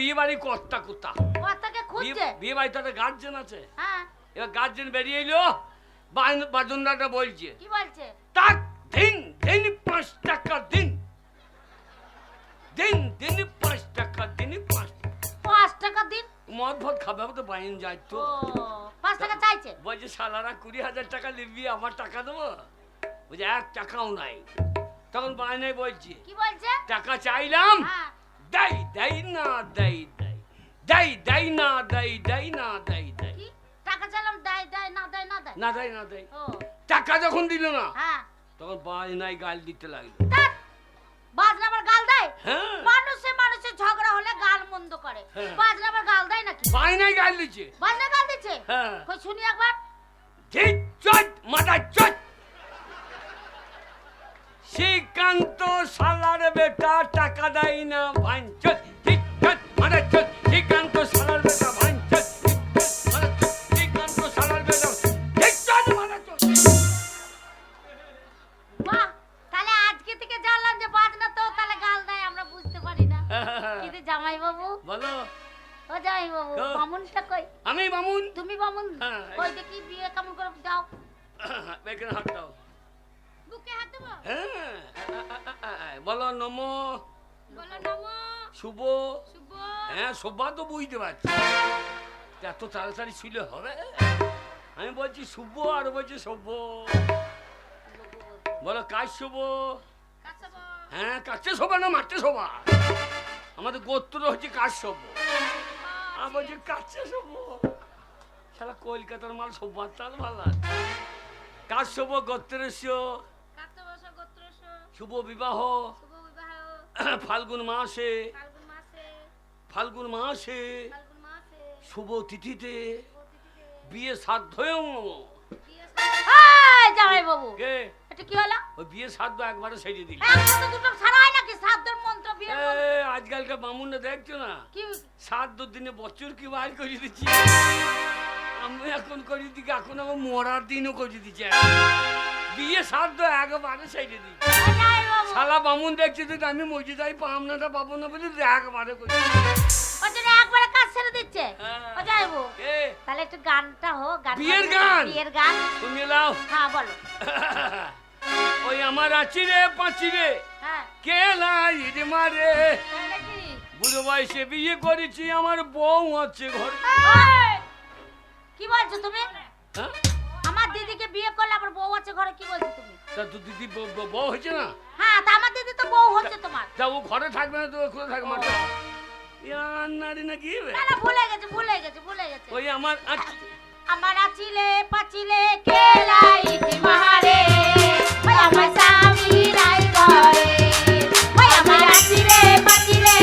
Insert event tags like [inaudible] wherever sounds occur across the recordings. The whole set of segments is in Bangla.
বিয়ে বাড়ি কর্তা কুত্তা কর্তাকে খুঁজছে? বিয়ে গার্জেন আছে। হ্যাঁ। এবার গার্জেন বেরিয়ে এলো বাজনদাটা বলছে কি বলছে? তাক দিন দিন পাঁচ টাকা দিন। দিন দিন পাঁচ টাকা দিন পাঁচ পাঁচ টাকা দিন? মদ ভদ খাবে তো বাইন যায় তো। পাঁচ টাকা চাইছে? বলছে সালারা কুড়ি হাজার টাকা নিবি আমার টাকা দেবো? এক টাকাও নাই। তখন বাইনাই বলছি কি বলছে? টাকা চাইলাম হ্যাঁ। দেই দেই না দেই দেই। দেই দেই না দেই দেই না দেই দেই। টাকা চাইলাম দেয় দেয় না দেয় না দেয় না দেই না দেই। টাকা যখন দিল না হ্যাঁ। তখন বাইনাই গাল দিতে লাগল। বাজনা আবার গাল দেয়? হ্যাঁ। মানুষে মানুষের ঝগড়া হলে গাল মন্দ করে। হ্যাঁ। বাজনা আবার গাল দেয় নাকি? বাইনাই গাল দিচ্ছে। বাজনা গাল দিচ্ছে? হ্যাঁ। কই শুনি একবার। ঠিক চট মাথা চট। শ্রীকান্ত সালার বেটা টাকা দেয় না চট শ্রীকান্ত সালার বেটা শ্রীকান্ত বেটা তাহলে আজকে থেকে জানলাম যে বাজনা তো তাহলে গাল দেয় আমরা বুঝতে পারি না। [laughs] কিন্তু জামাই বাবু বলো। ও জামাই বাবু বামুনটা কই? আমি মামুন তুমি বামুন? হ্যাঁ, কই দেখি বিয়ে কেমন করে দাও। [coughs] এখানে হাত দাও। বুকে হাত দেবো? হ্যাঁ। বলো নম। বলো নমো। শুভ। শুভ। হ্যাঁ শোভা তো বুঝতে পারছি। এত তাড়াতাড়ি ছিল হবে? আমি বলছি শুভ আর বলছি সভ্য বলো কাজ শুভ? হ্যাঁ কাছে শোভা না মাঠে শোভা? আমাদের গোত্র হচ্ছে কাজ সভ্য আমি বলছি কাছে শোভ। সারা কলকাতার মাল সভ্যার তাল ভালো। কাজ শুভ গোত্রের শুভ বিবাহ। [clears throat] ফাল্গুন মাসে। ফাল্গুন মাসে। শুভ তিথিতে। বিয়ে সাধ্যয়ং হাই জামাই বাবু। কে? এটা কি হলো? ওই বিয়ে সাধ্য একবারে সেরে দিল। একসাথে দুটো ছাড়া নাকি? সাতজন মন্ত্র বিয়ে আজকালকার বামুনরা দেখছ না? কি? দিনে বছর কি বার করে দিচ্ছি? আমি এখন করে দিচ্ছি এখন আমার মরার দিনও করে দিচ্ছি। বিয়ে সাধ্য একবারে সেরে দিই। শালা বামুন দেখছি তো আমি মজি যাই পাম না পাবো না বলে একবারে করে। একবারে কাজ ছেড়ে দিচ্ছে। হ্যাঁ। ও তাহলে একটু গানটা হোক গান। বিয়ের গান? বিয়ের হ্যাঁ বলো। [laughs] ওই আমার আছি রে পাঁচি রে। হ্যাঁ। মারে। বুড়ো বয়সে বিয়ে করেছি আমার বউ আছে ঘর। কি বলছো তুমি? হ্যাঁ? বিয়ে করলে আবার বউ আছে ঘরে কি বলছো তুমি? তা তো দিদি বউ- হয়েছে না? হ্যাঁ তা আমার দিদি তো বউ হচ্ছে তোমার। তা ও ঘরে থাকবে না তো কোথায় থাকবে? মাঠে নারী নাকি না না ভুলে গেছে ভুলে গেছে ভুলে গেছে। ওই আমার আচ্ছা, আমার আছিলে পাচিলে কেলাইতে মারে ওই আমার স্বামী নাই ঘরে আমার আছিলে পাচিলে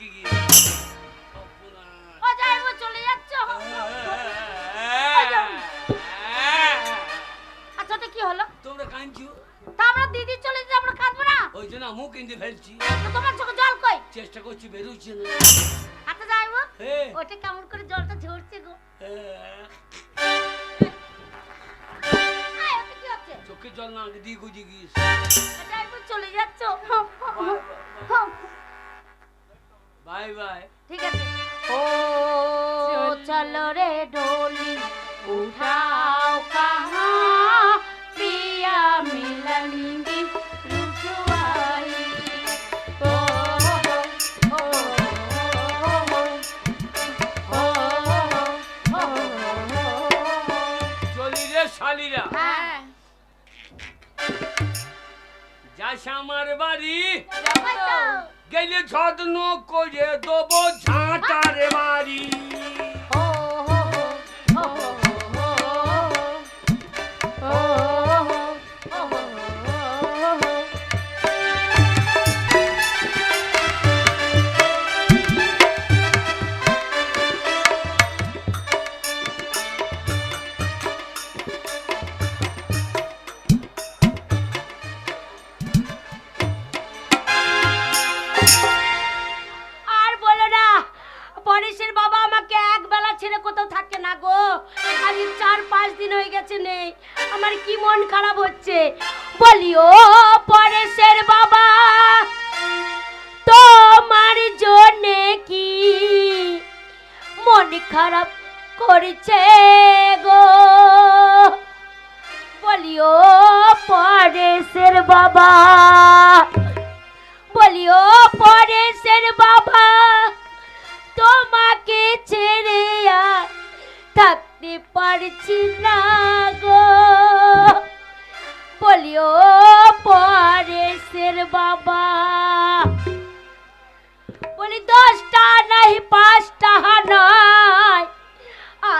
ছোটটা চল রে ডোলি উঠাও কাহা পিয়া আমার বাড়ি গেলে যত্ন করে দেবো ঝাঁটার বাড়ি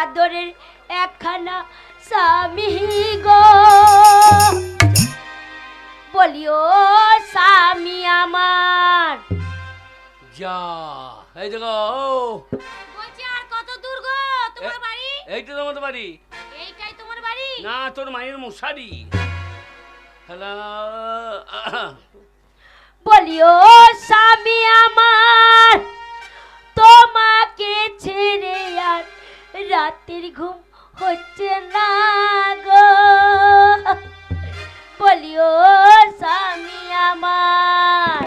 আদরের একখানা স্বামী গো। বলিও স্বামী আমার। যা এই দেখো বলছি আর কত দূর গো? তোমার বাড়ি? এই তো তোমাদের বাড়ি। এইটাই তোমার বাড়ি? না তোর মায়ের মশারি। হ্যালো। বলিও স্বামী আমার। রাতের ঘুম হচ্ছে না গো। বলিও স্বামী আমার।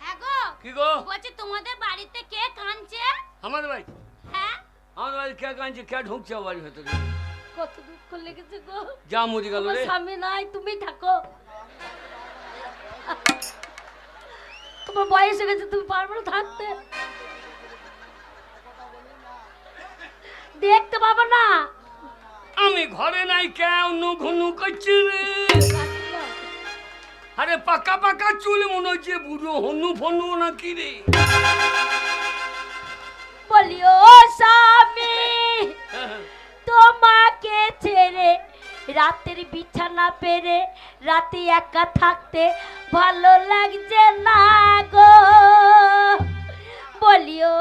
হ্যাঁ গো কি গো? বলছি তোমাদের বাড়িতে কে কাঁদছে? আমাদের বাড়ি? হ্যাঁ? আমাদের বাড়ি কে কাঁদছে? কে ঢুকছে বাড়ির ভেতরে? কত দুঃখ লেগেছে গো। যা মরি গেল রে। স্বামী নাই তুমি থাকো। তোমার বয়স হয়ে গেছে তুমি পারবে না থাকতে। দেখতে পাবো না। আমি ঘরে নাই কেন ঘনু করছি রে। আরে পাকা পাকা চুল মনে হচ্ছে বুড়ো হনু ফনু নাকি রে। বলিও স্বামী তোমাকে ছেড়ে রাতের বিছানা পেরে রাতে একা থাকতে ভালো লাগছে না গো। বলিও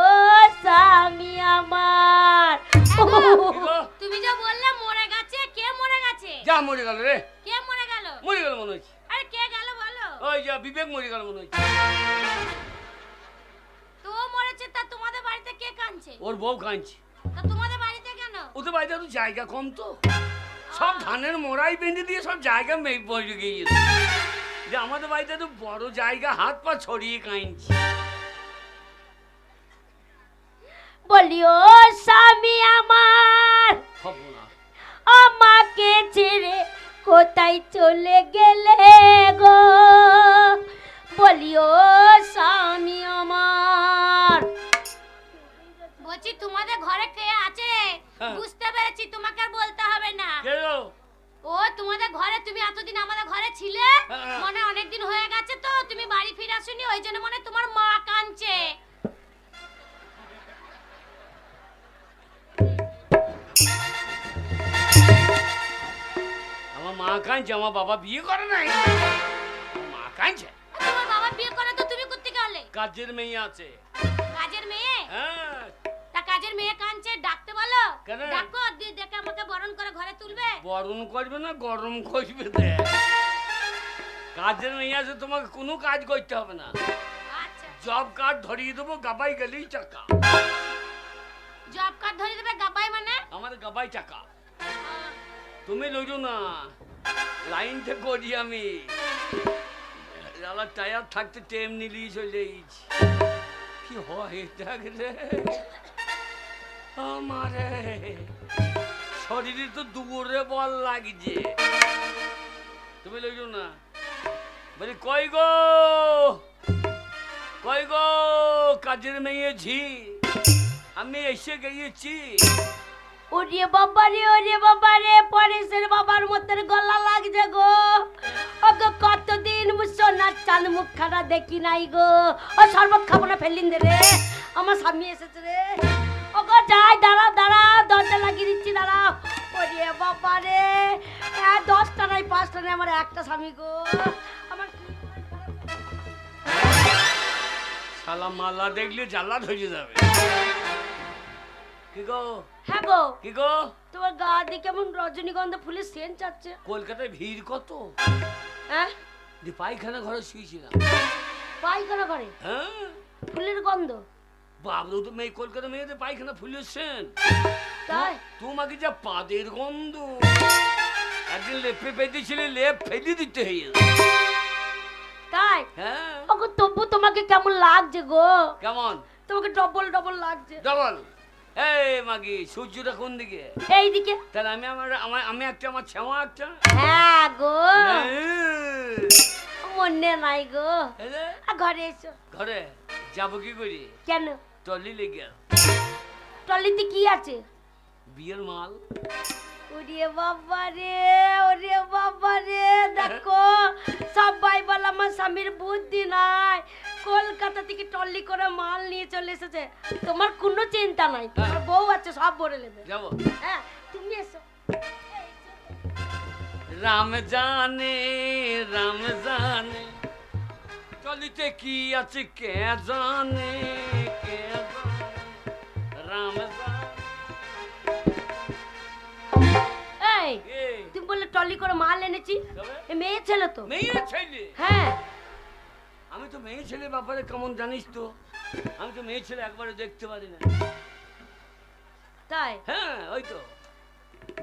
স্বামী আমার? [laughs] তুমি যে বললে মরে গেছে কে মরে গেছে? যা মরে গেল রে। কে মরে গেল? মরে গেল মনে হচ্ছে। আরে কে গেল বলো? ওই যা বিবেক মরে গেল মনে হচ্ছে। তো মরেছে তা তোমাদের বাড়িতে কে কাঁদছে? ওর বউ কাঁদছে। তা তোমাদের বাড়িতে কেন? ওদের বাড়িতে তো জায়গা কম তো। সব ধানের মোড়াই বেঁধে দিয়ে সব জায়গা মেয়ে পড়ে গিয়েছে যে আমাদের বাড়িতে তো বড় জায়গা হাত পা ছড়িয়ে কাঁদছে। বলিও স্বামী আমার। আমাকে ছেড়ে কোথায় চলে গেলে গো? বলিও স্বামী আমার। বলছি তোমাদের ঘরে কে আছে? হ্যাঁ। বুঝতে পেরেছি তোমাকে আর বলতে হবে না। ও তোমাদের ঘরে তুমি এতদিন আমাদের ঘরে ছিলে? হ্যাঁ। মনে অনেক দিন হয়ে গেছে তো তুমি বাড়ি ফিরে আসুনি ওই জন্য মনে হয় তোমার মা কাঁদছে। মা কাঁদছে আমার বাবা বিয়ে করে নাই। মা কাঁদছে তোমার বাবা বিয়ে করে তো তুমি করতে গেলে কাজের মেয়ে আছে। কাজের মেয়ে? হ্যাঁ। তা কাজের মেয়ে কাঁদছে ডাকতে বলো। ডাকো দিয়ে দেখে আমাকে বরণ করে ঘরে তুলবে। গরম করবে না গরম করবে দেখ কাজের মেয়ে আছে তোমাকে কোনো কাজ করতে হবে না। আচ্ছা। জব কার্ড ধরিয়ে দেবো গাবাই গেলেই চাকা। জব কার্ড ধরিয়ে দেবে গাবাই মানে? আমাদের গাবাই চাকা। তুমি লইছো না। লাইন করি আমি। জ্বালা টায়ার থাকতে টেম নিলি চলে কি হয় দেখ রে। আমারে। শরীরে তো দূরে বল লাগছে। তুমি লইছো না? বলি, কই গো? কই গো? কাজের মেয়ে ঝি। আমি এসে গিয়েছি ওরে বাবা রে ওরে বাবা পরেশের বাবার মতন গলা লাগছে গো। ওগো কতদিন সোনার চাঁদ মুখখানা দেখি নাই গো। ও শরবত খাব না ফেলিন দে রে। আমার স্বামী এসেছে রে। ওগো যাই দাঁড়া দাঁড়া দরজা লাগিয়ে দিচ্ছি দাঁড়া ওরে বাবা রে। এ, দশটা নয় পাঁচটা নয় আমার একটা স্বামী গো। আমার শালা মালা দেখলে জ্বালা ধরে যাবে। কি গো? হ্যাঁ গো কি গো? তোমার গা দিয়ে কেমন রজনীগন্ধা ফুলের সেন্ট যাচ্ছে। কলকাতায় ভিড় কত? হ্যাঁ? দি পায়খানা ঘরে শুয়েছিলাম। পায়খানা করে হ্যাঁ। ফুলের গন্ধ? বাবু তো মেয়ে কলকাতা মেয়েদের পায়খানা ফুলেছেন তাই? তোমাকে যা পাদের গন্ধ। একদিন লেপে পেতেছিলে লেপ ফেলে দিতে হয়ে তাই? হ্যাঁ। তবু তোমাকে কেমন লাগছে গো? কেমন? তোমাকে ডবল ডবল লাগছে। ডবল এই মাগি সূর্যটা কোন দিকে? এইদিকে। তাহলে আমি আমার আমার আমি একটা আমার একটা? হ্যাঁ গো। মনে নাই এই ঘরে এসো। ঘরে? যাব কি করি? কেন? টলি লেগে। টলিতে কি আছে? বিয়ের মাল। ওরে বাবা রে ওরে বাবা রে দেখো [laughs] সবাই বলে আমার স্বামীর বুদ্ধি নাই। কলকাতা থেকে টল্লি করে মাল নিয়ে চলে এসেছে। তোমার কোনো চিন্তা নাই তোমার বউ আছে সব ভরে নেবে। যাব। হ্যাঁ তুমি এসো। রাম জানে রাম জানে টলিতে কি আছে কে জানে কে জানে রাম জানে এই। তুমি বললে টলি করে মাল এনেছি। মেয়ে ছেলে তো। মেয়ে ছেলে? হ্যাঁ। তো মেয়ে ছেলে ব্যাপারে কেমন জানিস তো? আমি তো মেয়ে ছেলে একবারে দেখতে পারি না। তাই? হ্যাঁ ওই তো।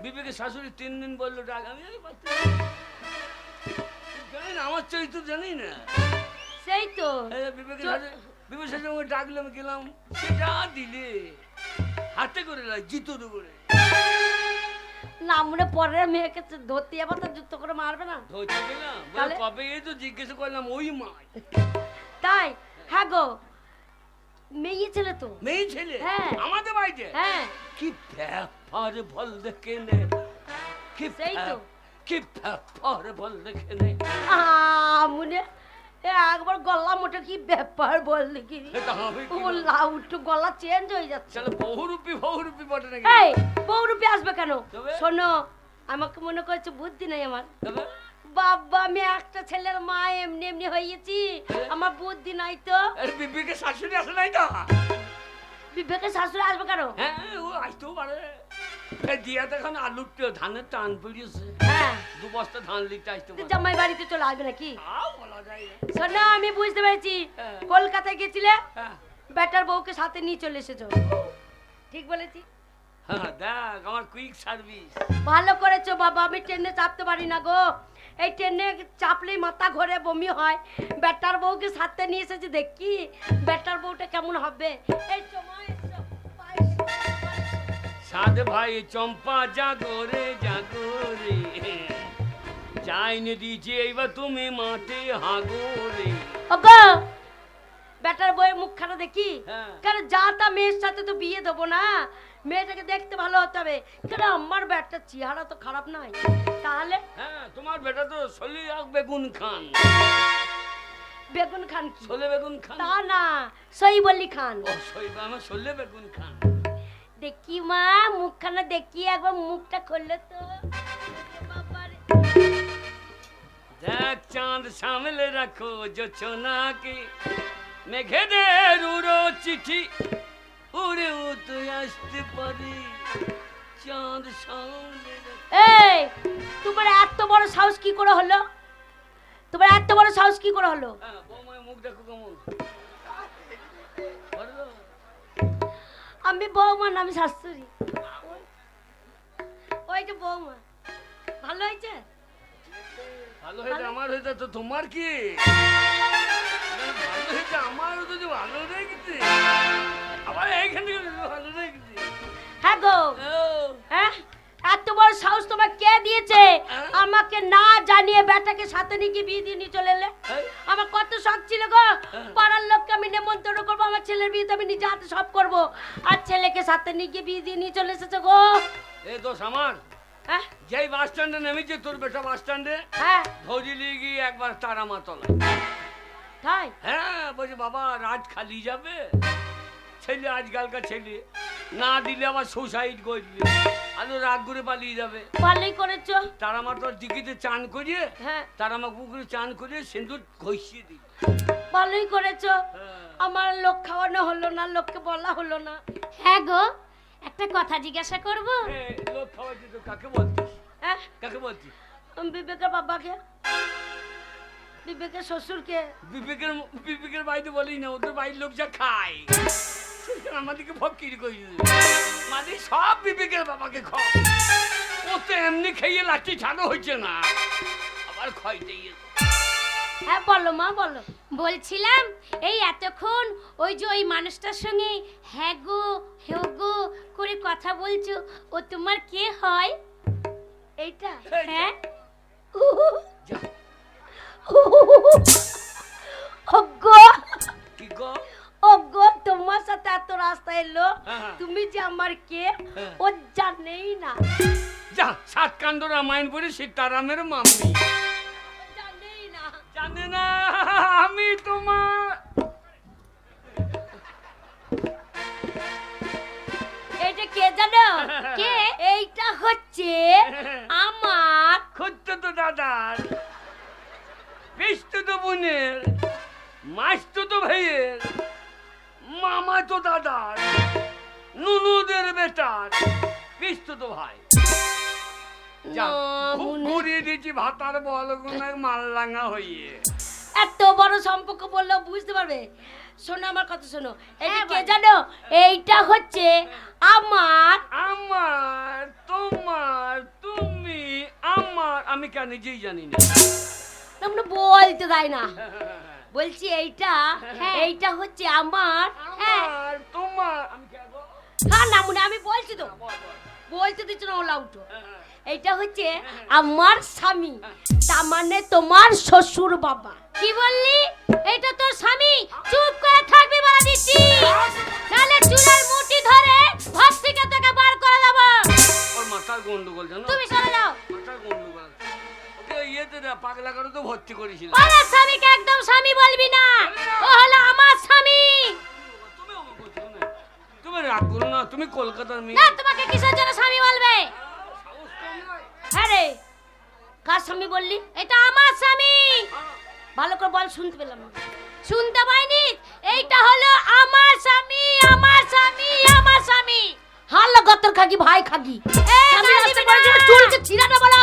বিবেকের শাশুড়ি তিন দিন বলল ডাক আমি জানি না আমার চরিত্র জানি না। সেই তো। বিবেকের চল। শাশুড়ি ডাকলাম গেলাম। সেটা দিলে হাতে করে না জিতো করে না মনে পরের মেয়েকে ধরতে যাব তো করে মারবে না। ধরতে গেলাম কবে এই তো জিজ্ঞেস করলাম ওই মাই। তাই হ্যাঁ গো। মেয়ে ছেলে তো। মেয়ে ছেলে? হ্যাঁ। আমাদের বাড়িতে? হ্যাঁ। কি ব্যাপার বল দেখে নে। কি সেই তো। কি ব্যাপার বল দেখে নে। মনে এ একবার গলা মোটা কি ব্যাপার এটা হবে ও না? লাউ একটু গলা চেঞ্জ হয়ে যাচ্ছে। চলো বহুরূপী বহুরূপী বটে নাকি? এই বউরূপে আসবে কেন? শোনো আমাকে মনে করছে বুদ্ধি নেই আমার। বাবা আমি একটা ছেলের মা এমনি এমনি হয়েছি। আমার বুদ্ধি নাই তো। আরে বিবিকে শাশুড়ি আসে নাই তো? শাশুড়ি আসবে কেন? হ্যাঁ ও আসতেও পারে। আলুর ট- ধানের টান পড়িয়েছে। হ্যাঁ। দু বস্তা ধান লিখতে আসতে জামাই বাড়িতে চলে আসবে নাকি। আমি বুঝতে পেরেছি। হ্যাঁ। কলকাতায় গেছিলে হ্যাঁ। বেটার বউকে সাথে নিয়ে চলে এসেছ। ঠিক বলেছি? হ্যাঁ দেখ আমার কুইক সার্ভিস ভালো করেছ বাবা আমি ট্রেনে চাপতে পারি না গো। এই ট্রেনে চাপলেই মাথা ঘোরে বমি হয়। বেটার বউকে সাথে নিয়ে এসেছি দেখি বেটার বউটা কেমন হবে। এই সময়। সাদ ভাই চম্পা জাগরে জাগরে চাইনে দিয়েছি এইবার তুমি মাঠে হাগরে ওগো বেটার বউয়ের মুখখানা দেখি। হ্যাঁ। কেন যা তা মেয়ের সাথে তো বিয়ে দেবো না। মেয়েটাকে দেখতে ভালো হতে হবে। কেন? আমার বেটার চেহারা তো খারাপ নয়। তাহলে? হ্যাঁ তোমার বেটা তো সলি বেগুন খান। বেগুন খান কি? ছোলে বেগুন খান। তা না সই বলি খান। ও সই আমার সলে বেগুন খান। দেখি মা মুখখানা দেখি একবার মুখটা খুললে তো। দেখ চাঁদ সামলে রাখো জোছনাকে মেঘেদের উড়ো চিঠি। উড়ে তুই আসতে পারি চাঁদ। এই তোমার এত বড় সাহস কি করে হলো? তোমার এত বড় সাহস কি করে হলো? হ্যাঁ মুখ দেখো কেমন। আমি বৌমা না আমি শাশুড়ি। ওই যে বৌমা। ভালো হয়েছে? ভালো হয়েছে আমার হয়েছে তো তোমার কি? ভালো হয়েছে আমার যদি ভালো আবার এইখান ভালো দেখছি হ্যাঁ গো। হ্যাঁ? এত বড় সাহস তোমার কে দিয়েছে? আমাকে না জানিয়ে বেটাকে সাথে নিয়ে গিয়ে বিয়ে দিয়ে নিয়ে চলে এলে? আমার কত শখ ছিল গো। পাড়ার লোককে আমি নেমন্তন্ন করব আমার ছেলের বিয়েতে আমি নিজে হাতে সব করব। আর ছেলেকে সাথে নিয়ে গিয়ে বিয়ে দিয়ে নিয়ে চলে এসেছে গো। এ দোষ আমার। হ্যাঁ? যেই বাস স্ট্যান্ডে নেমেছে তোর বেটা বাস স্ট্যান্ডে হ্যাঁ। ধরি নিয়ে গিয়ে একবার তারা মাতলা তাই? হ্যাঁ বলছে বাবা রাত খালি যাবে। ছেলে আজকালকার ছেলে। না দিলে আমার সুসাইড করবে ও রাত ঘুরে পালিয়ে যাবে। ভালোই করেছ? তারা আমার তোর দিঘিতে চান করিয়ে হ্যাঁ। তারা আমার পুকুরে চান করিয়ে সিঁদুর ঘষিয়ে দিই ভালোই করেছ? হ্যাঁ। আমার লোক খাওয়ানো হলো না লোককে বলা হলো না। হ্যাঁ গো একটা কথা জিজ্ঞাসা করব? এ, লোক খাওয়াইছে তো কাকে বলছিস হ্যাঁ? কাকে বলছিস বিবেকের বাবাকে। বিবেকের শ্বশুরকে। বিবেকের বিবেকের বাড়িতে বলি না ওদের বাড়ির লোক যা খায়। আমাদেরকে ফকির করি মানে সব বিবেকের বাবাকে খাও। ও তো এমনি খেয়ে লাঠি ছাড়ো হচ্ছে না। আবার খাইতেই হ্যাঁ বলো মা বলো। বলছিলাম এই এতক্ষণ ওই যে ওই মানুষটার সঙ্গে হ্যাঁ গো হেও গো করে কথা বলছো ও তোমার কে হয়? এইটা। হ্যাঁ? কি গো? ওগো তোমার সাথে এত রাস্তা এলো? হ্যাঁ। তুমি যে আমার কে? হ্যাঁ। ও জানেই না। যা সাত কাণ্ড রামায়ণ পড়ে সীতারামের মাম্মি। জানেই না। জানে না আমি তোমার এইটা কে জানো? [laughs] কে? এইটা হচ্ছে [laughs] আমার খুঁজতো তো দাদার পিসতো তো বোনের মাসতো তো ভাইয়ের। মামা তো দাদার নুনুদের বেটার। পিসতো তো ভাই। ঘুরিয়ে দিয়েছি ভাতার বল মাল্লাঙ্গা হইয়ে। এত বড় সম্পর্ক বললেও বুঝতে পারবে। শোনো আমার কথা শোনো। হ্যাঁ, কে জানো এইটা হচ্ছে আমার আমার তোমার তুমি আমার আমি কেন নিজেই জানি না। তোমরা বলতে দেয় না। [laughs] বলছি এইটা এইটা হচ্ছে আমার হ্যাঁ। আমার তোমার। আমি হ্যাঁ না মনে আমি বলছি তো। বল, বল। বলতে দিচ্ছ না ওলা উঠো। হ্যাঁ, এইটা হচ্ছে আমার স্বামী। তার মানে তোমার শ্বশুর বাবা। কি বললি? এটা তোর স্বামী? চুপ করে থাকবি বলে দিচ্ছি। নালে চুলের মুঠি ধরে ঘর থেকে তোকে বার করে দেবো। ওর মাথার গন্ডগোল জানো? তুমি সরে যাও। মাথার গন্ডগোল ইয়েতে না পাগলা করে তো ভর্তি করেছিল। পরের স্বামীকে একদম স্বামী বলবি না। ও হলো আমার স্বামী। তুমি রাগ করো না তুমি কলকাতার মেয়ে। না তোমাকে কিসের জন্য স্বামী বলবে? সাহস কম নয়। হ্যাঁ রে কার স্বামী বললি? এটা আমার স্বামী। ভালো করে বল শুনতে পেলাম না। শুনতে পাইনি? এইটা হলো আমার স্বামী আমার স্বামী আমার স্বামী। হাল্লা গতর খাগি ভাই খাগি। চুলকে ছিঁড়ানো বলো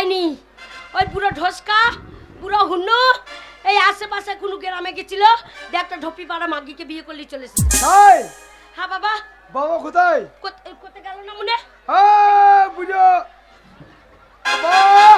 যায়নি ওই বুড়ো ঢোসকা বুড়ো হুন্নু এই আশেপাশে কোনো গ্রামে গেছিল দিয়ে একটা ঢপি পাড়া মাগিকে বিয়ে করলে চলেছে। হ্যাঁ বাবা। বাবা কোথায়? কোথ- কোথায় গেল না মনে? হ্যাঁ বুঝো। বাবা!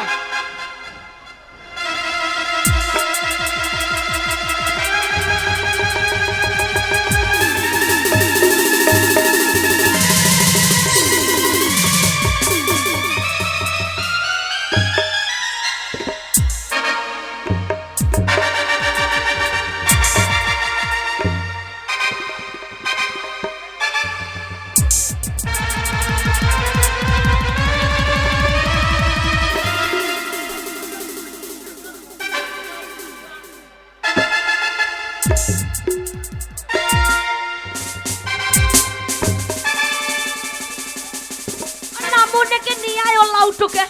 নামুনেকে নিয়ে আয় ও লাউটুকে।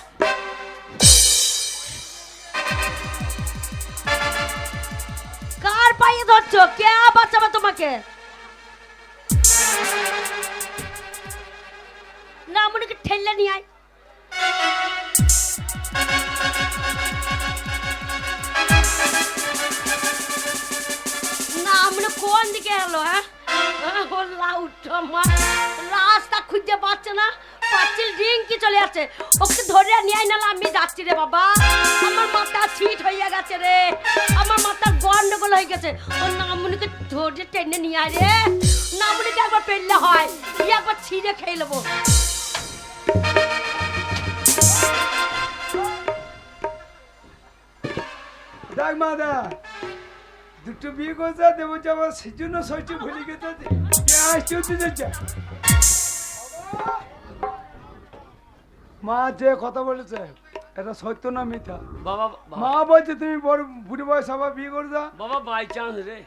কার পায়ে ধরছো? কে বাঁচাবে তোমাকে? নামুনেকে ঠেললে নিয়ে আয়। না মানে কোন দিকে এলো হ্যাঁ? রাস্তা খুঁজতে পাচ্ছে না। পাচ্ছিল রিঙ্কি চলে যাচ্ছে। ওকে ধরে নিয়ে নাহলে আমি যাচ্ছি রে বাবা। আমার মাথা ছিট হয়ে গেছে রে। আমার মাথা গন্ডগোল হয়ে গেছে। ও নামুনিকে ধরে টেনে নিয়ে আয় রে। নামুনিকে একবার পেললে হয়। একবার ছিঁড়ে খেয়ে নেব। দেখ মা দা দুটো বিয়ে করছে দেবো যাব সেই জন্য সইছে ভুলে গেছে। কে আসছে হচ্ছে মা যে কথা বলেছে এটা সত্য না মিথ্যা? বাবা মা বলছে তুমি বড় বুড়ি বয়স আবার বিয়ে করছ? বাবা বাই চান্স রে।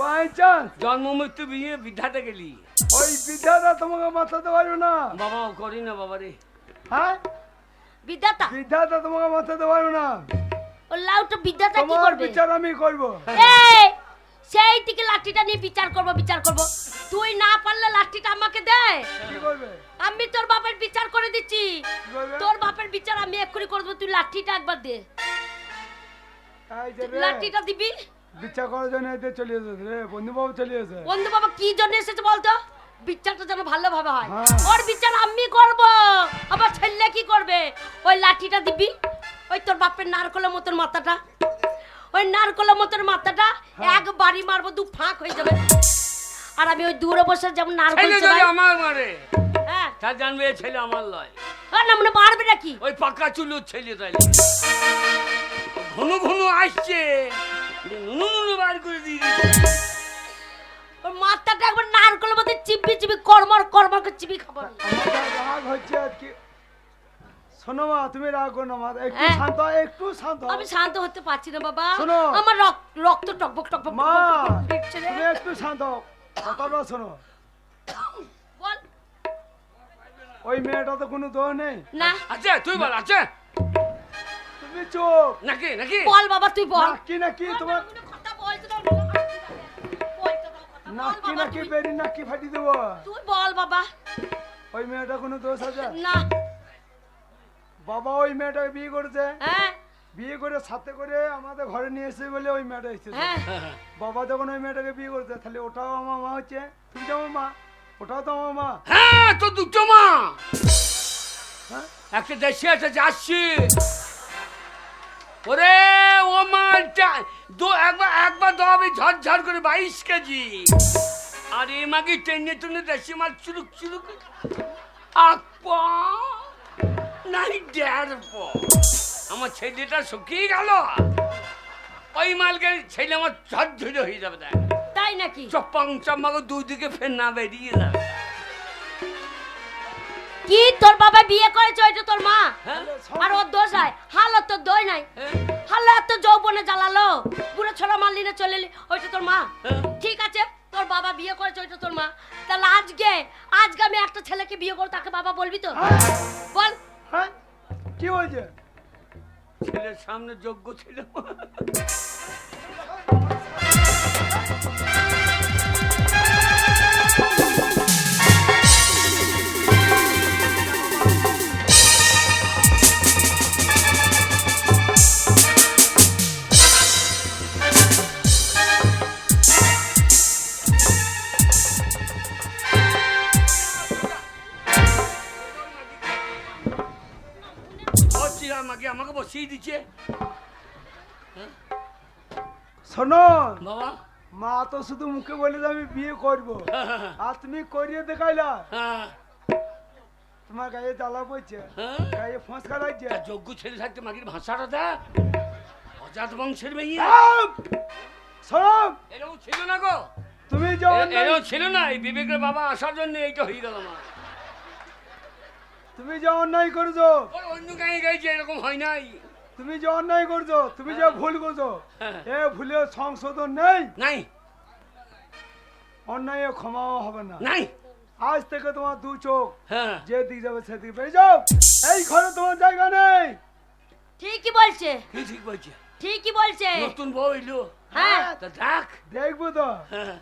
বাই চান্স জন্ম মৃত্যু বিয়ে বিধাতে গেলি। ওই বিদ্যাটা তোমাকে মাথাতে পারবে না। বাবা করি না বাবা রে হ্যাঁ? বিদ্যাতা? বিদ্যাটা তোমাকে মাথাতে পারবে না। ও লাউটা বিদ্যাতা কি তোমার করবে? বিচার আমি করব। এই সেই থেকে লাঠিটা নিয়ে বিচার করব বিচার করব। তুই না পারলে লাঠিটা আমাকে দে। কি করবে? আমি তোর বাপের বিচার করে দিচ্ছি। করবে? তোর বাপের বিচার আমি এক্ষুনি করব তুই লাঠিটা একবার দে। এই যে রে, লাঠিটা দিবি? বিচার করার জন্য এতে চলে এসেছে রে বন্ধু বাবু চলে এসেছে। বন্ধু বাবা কি জন্য এসেছে বলতো? বিচারটা যেন ভালোভাবে হয়। হ্যাঁ। ওর বিচার আমি করব। আবার ছেলে কি করবে? ওই লাঠিটা দিবি? ওই তোর বাপের নারকলের মতন মাথাটা। ওই নারকলের মতন মাথাটা হ্যাঁ। এক বাড়ি মারবো দু ফাঁক হয়ে যাবে। আর আমি ওই দূরে বসে যেমন নারকল ছেলে যদি আমার মারে। হ্যাঁ। তা জানবে এ ছেলে আমার লয়। আর না মানে মারবে নাকি? ওই পাকা চুলুর ছেলে তাই ঘন ঘন আসছে। নুনু নুনু বার করে দিয়ে। ওর মাথাটা একবার নারকলের মধ্যে চিপি চিপি কর্মর কর্মর করে চিপি খাব। আমি। আমার রাগ হচ্ছে আজকে। শোনো মা তুমি রাগ করো না মা একটু হ্যাঁ। শান্ত হও, একটু শান্ত হও। আমি শান্ত হতে পারছি না বাবা শোনো। আমার রক্ত রক্ত টকবক টকবক মা রে। তুমি একটু শান্ত হও। কথাটা শোনো বল ওই মেয়েটা তো কোনো দোষ নেই না আছে তুই বল আছে তুমি চোখ নাকি নাকি বল বাবা তুই বল নাকি নাকি তোমার কথা বলতে দাও কথা। বল নাকি বাবা, নাকি তুই- বেরি নাকি ফাটি দেবো তুই বল বাবা ওই মেয়েটা কোনো দোষ আছে না বাবা ওই মেয়েটাকে বিয়ে করেছে। হ্যাঁ। বিয়ে করে সাথে করে আমাদের ঘরে নিয়ে এসে বলে ওই মেয়েটা এসেছে। হ্যাঁ। বাবা যখন ওই মেয়েটাকে বিয়ে করেছে তাহলে ওটাও আমার মা হচ্ছে। তুমি তো আমার মা ওটাও তো আমার মা। হ্যাঁ তো দুটো মা। হ্যাঁ? একটা দেশে আছে যাচ্ছি। ওরে ও মালটা দু একবার একবার দাবি ঝরঝর করে বাইশ কেজি। আর এ মাকে টেনে টুনে দেশি মাল চুরুক চুরুক। আপা নাই দেড় আমার ছেলেটা শুকিয়ে গেল। ওই মালকে ছেলে আমার ঝরঝরে হয়ে যাবে দেখ। তাই নাকি? চপ্পাং চম্পাকে দুদিকে ফের না বেরিয়ে যাবে। কি তোর বাবা বিয়ে করেছে ওইটা তোর মা? হ্যাঁ? আর ওর দোষ হয় হালত তোর দই নাই। হ্যাঁ? হালো এত যৌবনে জ্বালালো। বুড়ো ছোড়া মারলি না চলে এলি। ওইটা তোর মা। হ্যাঁ। ঠিক আছে তোর বাবা বিয়ে করেছে ওইটা তোর মা। তাহলে আজকে আজকে আমি একটা ছেলেকে বিয়ে করব তাকে বাবা বলবি তো? বল। হ্যাঁ? কি হয়েছে? ছেলের সামনে যোগ্য ছিল। দিচ্ছে শোনো বাবা। মা তো শুধু মুখে বলে আমি বিয়ে করব। [laughs] আর তুমি করিয়ে দেখাইলা। হ্যাঁ। তোমার গায়ে জ্বালা পড়ছে। হ্যাঁ। গায়ে ফোঁসকা লাগছে যোগ্য ছেলে থাকতে মাগির ভাষাটা দেখ অজাত বংশের মেয়ে! শোনো এরকম ছিল না গো। তুমি এরকম ছিল না। এই বিবেকের বাবা আসার জন্য এইটা হয়ে গেল আমার। তুমি যে অন্যায় করছ। অন্য গায়ে গাইছে এরকম হয় নাই। তুমি যে অন্যায় করছ তুমি যে ভুল করছ। এ ভুলের সংশোধন নেই। নাই। অন্যায় ক্ষমাও হবে না। নাই। আজ থেকে তোমার দু চোখ হ্যাঁ। যেদিকে যাবে সেদিকে বেরিয়ে যাও। এই ঘরে তোমার জায়গা নেই। ঠিকই বলছে। কি ঠিক বলছে? ঠিকই বলছে। নতুন বউ এলো। হ্যাঁ। তা দেখ। দেখব তো। হ্যাঁ।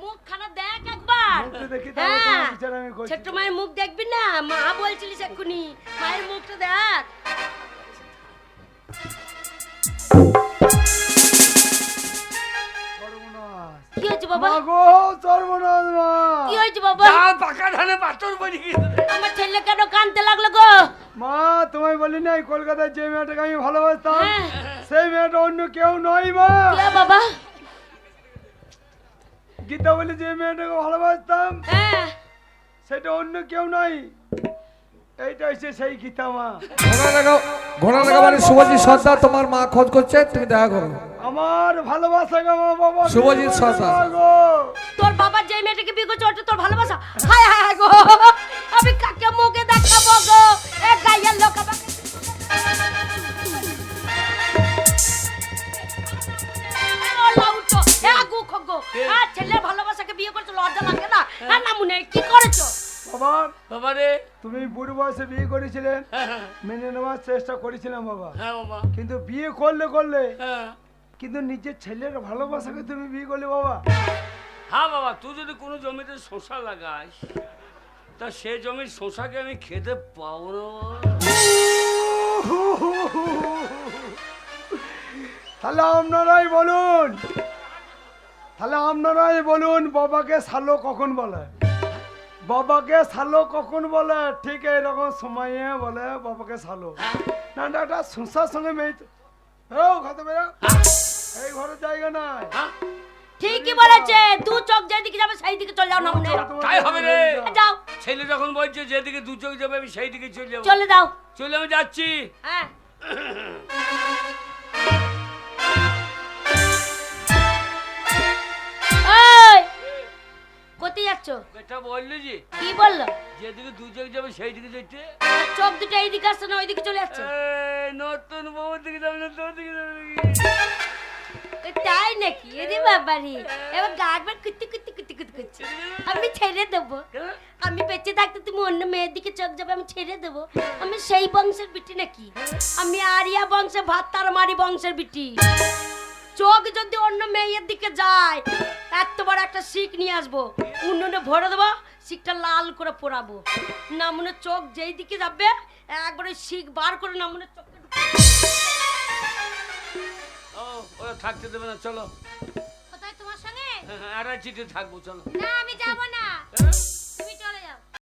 মুখখানা দেখ একবার। দেখি তাহলে হ্যাঁ। বিচার আমি করছি। ছোট্ট মায়ের মুখ দেখবি না? মা বলছিলিস এক্ষুনি। মায়ের মুখটা দেখ বাবা। মা গো সর্বনাশ মা। কি হয়েছে বাবা? যা পাকা ধানে পাথর বলি আমার ছেলে কেন কানতে লাগল গো? মা তোমায় বলি নাই কলকাতায় যে মেয়েটাকে আমি ভালোবাসতাম হ্যাঁ। সেই মেয়েটা অন্য কেউ নয় মা। বাবা? গীতা বলি যে মেয়েটাকে ভালোবাসতাম হ্যাঁ। সেটা অন্য কেউ নয় এইটা হচ্ছে সেই গীতা মা। ঘোড়া লাগা ঘোড়া লাগা মানে শুভজিৎ সর্দার তোমার মা খোঁজ করছে তুমি দেখা করো। আমার ভালোবাসা গো বাবা শুভজিৎ গো? তোর বাবা যে মেয়েটাকে বিয়ে করছে ওটা তোর ভালোবাসা। হায় হায় হায় গো। আমি কাকে মুখে দেখাবো গো? এ গাইয়ের লোক আমাকে ভালোবাসাকে বিয়ে করছ লজ্জা লাগে না? না মনে কি করেছ? বাবা বাবা রে। তুমি বুড়ো বয়সে বিয়ে করেছিলে। হ্যাঁ হ্যাঁ, মেনে নেওয়ার চেষ্টা করেছিলাম বাবা। হ্যাঁ বাবা। কিন্তু বিয়ে করলে করলে হ্যাঁ। কিন্তু নিজের ছেলের ভালোবাসাকে তুমি বিয়ে করলে বাবা। হ্যাঁ বাবা তুই যদি কোনো জমিতে শশা লাগাস তা সে জমির শশাকে আমি খেতে পাবো না। তাহলে আপনারাই বলুন তাহলে আপনারাই বলুন বাবাকে সালো কখন বলে। বাবাকে সালো কখন বলে? ঠিক এরকম সময়ে বলে বাবাকে সালো না না এটা সংসার সঙ্গে মেয়ে তো- বেরো ঘর এই ঘরের জায়গা নাই। হ্যাঁ? ঠিকই বলেছে দু চোখ যেদিকে যাবে সেই দিকে চলে যাও না মনে তাই হবে রে। যাও। ছেলে যখন বলছে যেদিকে দু চোখ যাবে আমি সেই দিকে চলে যাব। চলে যাও। চলে আমি যাচ্ছি। হ্যাঁ। কোথায় যাচ্ছ? বেটা বলল যে কি বলল? যেদিকে দু চোখ যাবে সেই দিকে যেতে। চোখ দুটো এইদিকে আসছে না ওইদিকে চলে যাচ্ছে? নতুন বউর দিকে যাবে না তোর দিকে যাবে তাই নাকি? এরে বাবারি। এবার গা একবার কুত্তি কুত্তি কুত্তি কুত্তি করছে। আমি ছেড়ে দেবো। আমি বেঁচে থাকতে তুমি অন্য মেয়ের দিকে চোখ যাবে আমি ছেড়ে দেবো। আমি সেই বংশের বিটি নাকি? আমি আরিয়া বংশে ভাত তার মারি বংশের বিটি। চোখ যদি অন্য মেয়ের দিকে যায় এত বড় একটা শিখ নিয়ে আসব। উনুনে ভরে দেবো শিখটা লাল করে পোড়াবো। না মনে চোখ যেই দিকে যাবে একবারে শিখ বার করে না মনে চোখে ওরা থাকতে দেবে না চলো। কোথায় তোমার সঙ্গে? হ্যাঁ, হ্যাঁ আর চিঠি থাকব চলো। না আমি যাব না। হ্যাঁ? তুমি চলে যাও।